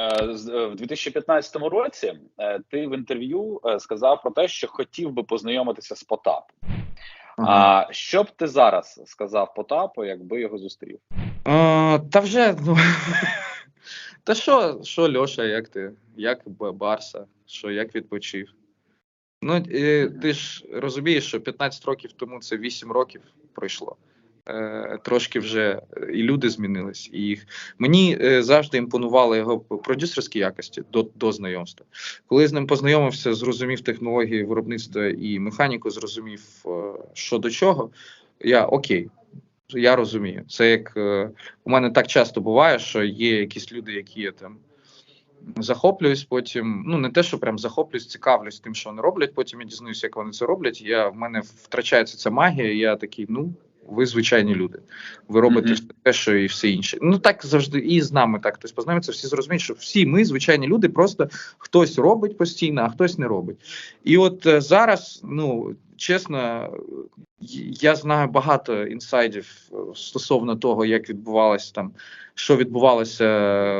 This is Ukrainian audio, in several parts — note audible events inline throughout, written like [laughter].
е, е, в 2015 році е, ти в інтерв'ю сказав про те, що хотів би познайомитися з Потапом. А що б ти зараз сказав Потапу, якби його зустрів? А, та вже, ну. [laughs] Та що, що, Льоша, як ти? Як Барса? Що, як відпочив? Ну, ти ж розумієш, що 15 років тому це 8 років пройшло. Е, трошки вже е, і люди змінились. І їх... Мені е, завжди імпонували його продюсерські якості до, до знайомства. Коли з ним познайомився, зрозумів технології виробництва і механіку, зрозумів, що до чого. Я окей, я розумію. Це як у мене так часто буває, що є якісь люди, які я там захоплююсь, потім, ну не те, що прям захоплююсь, цікавлюсь тим, що вони роблять. Потім я дізнаюся, як вони це роблять. Я в мене втрачається ця магія. Я такий, ну. Ви звичайні люди. Ви робите Мгм. все те, що і все інше. Ну так завжди і з нами так хтось познайомиться. Всі зрозуміють, що всі ми звичайні люди, просто хтось робить постійно, а хтось не робить. І от е, зараз, ну чесно, я знаю багато інсайдів е, стосовно того, як відбувалося там, що відбувалося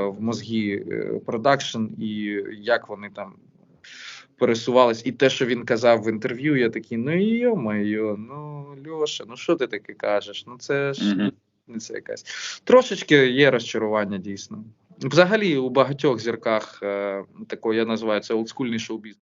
в мозгі е, продакшн, і як вони там пересувались. І те, що він казав в інтерв'ю, я такий, ну йо-моє, ну Льоша, ну що ти таке кажеш? Ну це ж mm це якась. Трошечки є розчарування дійсно. Взагалі, у багатьох зірках е, такого я називаю це олдскульний шоу-бізнес.